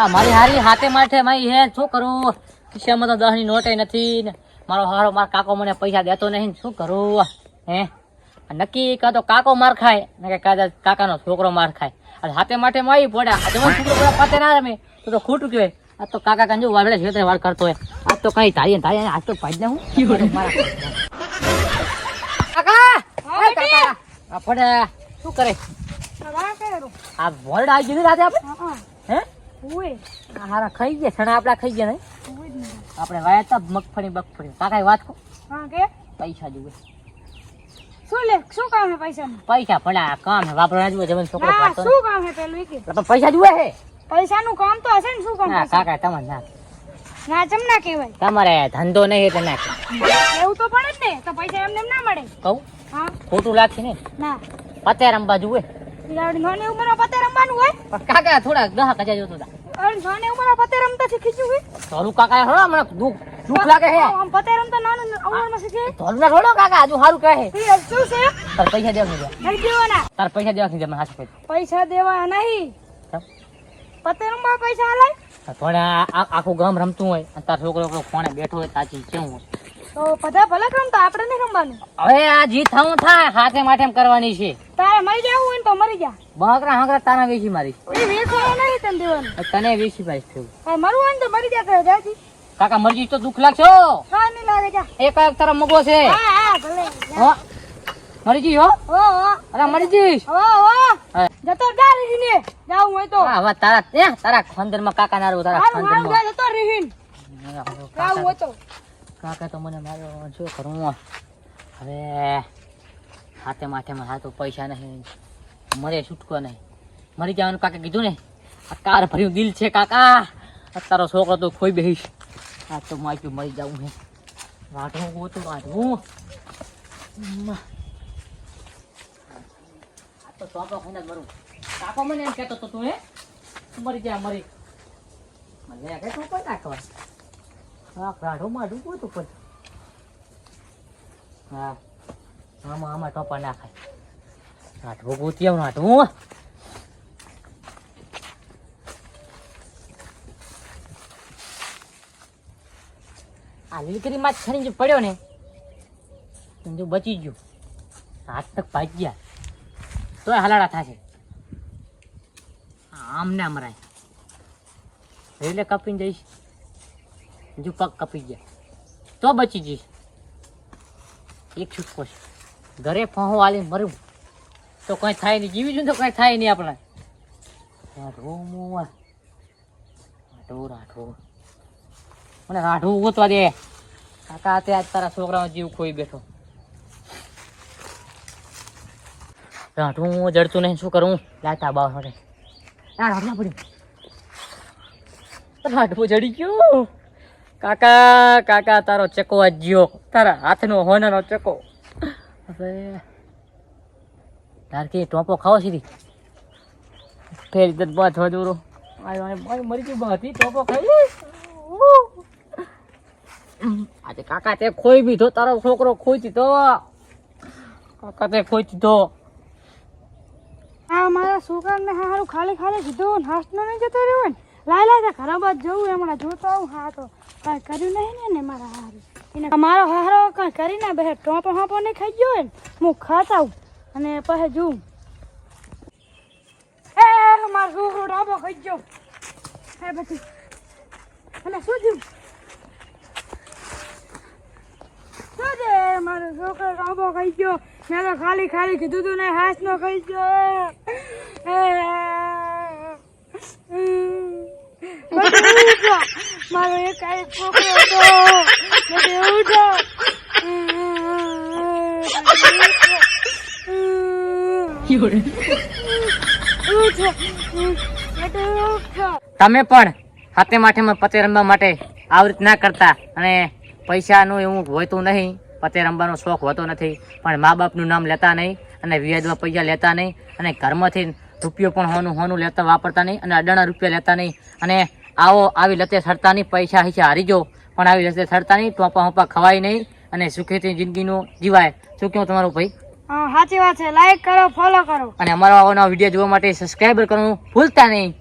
આ મારી હારી હાથે માથે મારી હે શું કરું? ખિસ્સામાં તો દસની નોટે નથી ને મારો હારો મારો કાકો મને પૈસા દેતો નહીં ને શું કરું? હે? નક્કી કાં તો કાકો માર ખાય ને કે કાદા કાકાનો છોકરો માર ખાય. અને હાથે માથે મારી પડ્યા આ જવાન છોકરો બધા પાતે ના રમે. તો તો ખોટું કહેવાય. આ તો કાકા કંજુ વાળે છે વાળ કરતો હોય. આ તો કઈ તારી તારી આજ તો પાડી દે હું. મારા કાકા! આ પડે. શું કરે? આ વર્ડ આવી ગયું રાતે આપણે? હે આ હારા ખાઈ ગયા છણા આપડા ખાઈ ગયા નહીં? આપણે વાયા તા મગફળી બગફળી. કાકા વાત કહો પૈસા જુએ શું લે? શું કામ હે પૈસા પૈસા પડ્યા કામ હે. વાપરવા જમીન છોકરો શું કામ હે પેલું કે? પણ પૈસા જુએ હે. પૈસા નું કામ તો હશે ને શું કામ ના કાકા તમારે ના ના ચમ ના કહેવાય. તમારે ધંધો નહીં એટલે ના એવું તો પડે જ ને તો પૈસા એમને એમ ના મળે. કહું? હા. ખોટું લાગશે ને? ના. પતે રમવા જુએ. આવડી નાની ઉંમરમાં પતે રમવાનું હોય કાકા થોડા ગહ કજા જોતો હતા નાની પતે રમતા શીખી ગયું હોય કાકા થોડો હમણાં દુઃખ દુઃખ લાગે હે. આમ પતે રમતા નાનું શીખે? ના થોડો કાકા આજુ સારું કહે એ શું છે? તાર પૈસા દેવા નહીં નહીં દેવાના. તાર પૈસા દેવા નહીં હાથ કહી પૈસા દેવા નહીં. પતે રમવા પૈસા હલાય પણ આખું ગામ રમતું હોય તાર છોકરો ફોને બેઠો હોય તાચી કેવું હોય તો બધા ભલે કામ તો આપણે નહીં રમવાનું. હવે આ જીત થવું થાય હાથે માથે કરવાની છે. તારે મરી જવું હોય ને તો મરી જા. બકરા હાંકરા તારા વેચી મારી એ વેચવાનું નહીં તને દેવાનું. તને વેચી થયું હા મરવું હોય ને તો મરી જા તો જાજી કાકા મરજી તો દુખ લાગશો? હા નહીં લાગે જા. એક એક તારો મગો છે. હા હા ભલે. હો. મરી જી હો? ઓ અરે મરી જઈશ. ઓ ઓ જતો જા રીહીને. જાવું હોય તો. હા, વાત તારા તારા ખંદરમાં કાકા નારું તારા ખંદરમાં જતો રીહીન. જાવું હોય તો. કાકા તો મને માર્યો શું કરવું હવે હાથે માથે માં હાથો પૈસા નહીં મરે છૂટકો નહીં. મરી જવાનું કાકા કીધું ને? આ કાર ભર્યું દિલ છે કાકા. અત્યારો છોકરો તો ખોઈ બેહીશ. આ તો માચ્યું મરી જવું હે વાઢવું ગોતું વાઢવું. આ તો છોકરો ખાઈને જ મરું. કાકો મને એમ કહેતો તો તું, હે? મરી જા, મરી. મને કે તું પણ ના ખવાય હા કાઢો, માઢું ગોતું પણ. હા. આમાં આમાં ટોપા ના ખાય નાઠવું ગોતી આવું નાઠવું આ લીલકરી માં જે પડ્યો ને જો બચી ગયો. હાથ તક ભાગ્યા તોય હલાડા થશે. આમ ના મરાય. એટલે કપીને જઈશ. જો પગ કપી ગયા તો બચી જઈશ. એક છૂટકો છે. ઘરે ફહો આલી મરું તો કઈ થાય નહીં. જીવી છું તો કઈ થાય નહીં આપણે. રાઠવું રાઠવું રાઠવું મને રાઠવું ગોતવા દે. કાકા તે આજ તારા છોકરાનો જીવ ખોઈ બેઠો. રાઠવું જડતું નહીં. શું કરું? લાતા બાવ માટે. પડ્યું રાઠવું જડી ગયું. કાકા કાકા, તારો ચકો વાજ્યો તારા હાથનો હોનાનો ચકો. હવે કે ટોપો ખાવો સીધી. ફેર ઇજ્જત બા થવા આયો મરી ગયું બાતી ટોપો ખાઈ આજે કાકા તે ખોઈ બીધો તારો છોકરો ખોઈ દીધો. કાકા તે ખોઈ દીધો. આ મારા છોકરાને હારું ખાલી ખાલી કીધું, નાસ્તો નહીં જતો રહ્યો ને. લાય લાય ખરાબ જ જવું, હમણાં જોતો આવું, હા તો કાંઈ કર્યું નહીં ને મારા હારું. એને મારો હારો કાંઈ કરી ના બે ટોપો હોપો નહીં ખાઈ ગયો ને હું ખાતા અને પછી જોઉં એ, મારો છોકરો ડાબો ખાઈ ગયો. એ પછી, અને શું થયું? શું છે મારો છોકરો ડાબો ખાઈ ગયો. મેં તો ખાલી ખાલી કીધું તું ને હાથ નો ખાઈ ગયો એ બધું ઉઠો. મારો એક હતો. તમે પણ હાથે માઠેમાં પતે રમવા માટે આવૃત ના કરતા અને પૈસાનું એવું હોતું નહીં. પતે રમવાનો શોખ હોતો નથી. પણ મા બાપનું નામ લેતા નહીં અને વ્યાજમાં પૈસા લેતા નહીં અને ઘરમાંથી રૂપિયો પણ હોનું હોનું લેતા વાપરતા નહીં અને અડાણા રૂપિયા લેતા નહીં. અને આવો આવી લતે સરતાની નહીં પૈસા હિસે હારી જો પણ આવી લતે સરતાની નહીં ટોપા હોપા ખવાય નહીં અને સુખેથી જિંદગીનું જીવાય. શું કહો તમારું ભાઈ? સાચી વાત છે. લાઈક કરો ફોલો કરો. અને અમારો આવો વીડિયો જોવા માટે સબસ્ક્રાઈબર કરવાનું ભૂલતા નહીં.